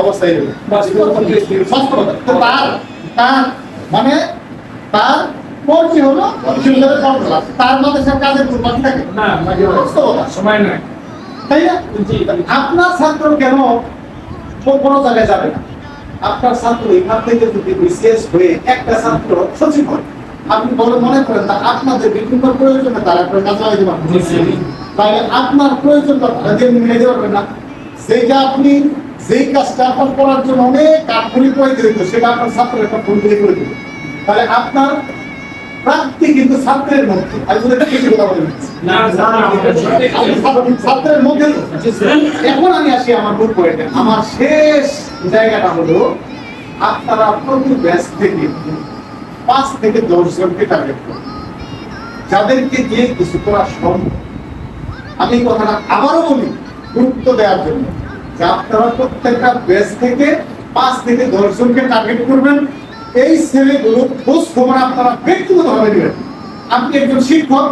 অবস্থায় তার তার মানে তার মর্জি হলো? তার মধ্যে সব কাজের দুর্বাকি থাকে? না সময় নাই। তাই না? আপনার ছাত্র কেন কোনো জায়গায় যাবে না? আপনার ছাত্র এখান থেকে যদি বিসিএস হয়ে একটা ছাত্র সচিব হয় আপনি বলে মনে করেন তা আপনাদের বিভিন্ন প্রয়োজনে তারা আপনার কাজে লাগাতে পারবেন। তাই আপনার প্রয়োজন তাদের মিলে দিতে পারবেন না। যেটা আপনি যেই কাজটা আপনার করার জন্য অনেক কাঠগুলি প্রয়োগ দিত সেটা আপনার ছাত্র একটা ভুল দিয়ে করে দিবে। তাহলে আপনার প্রাপ্তি কিন্তু ছাত্রের মধ্যে। আমি একটা কিছু কথা বলে ছাত্রের মধ্যে এখন আমি আসি আমার মূল পয়েন্টে আমার শেষ জায়গাটা হলো আপনারা প্রতি ব্যাচ থেকে পাঁচ থেকে দশ জনকে টার্গেট করুন। যাদেরকে দিয়ে কিছু করা সম্ভব। আমি কথাটা আবারও বলি গুরুত্ব দেওয়ার জন্য। আপনারা প্রত্যেকটা ব্যাচ থেকে পাঁচ থেকে দশ জনকে টার্গেট করবেন। এই ছেলেগুলো খোঁজ খবর আপনারা ব্যক্তিগতভাবে নেবেন। আপনি একজন শিক্ষক।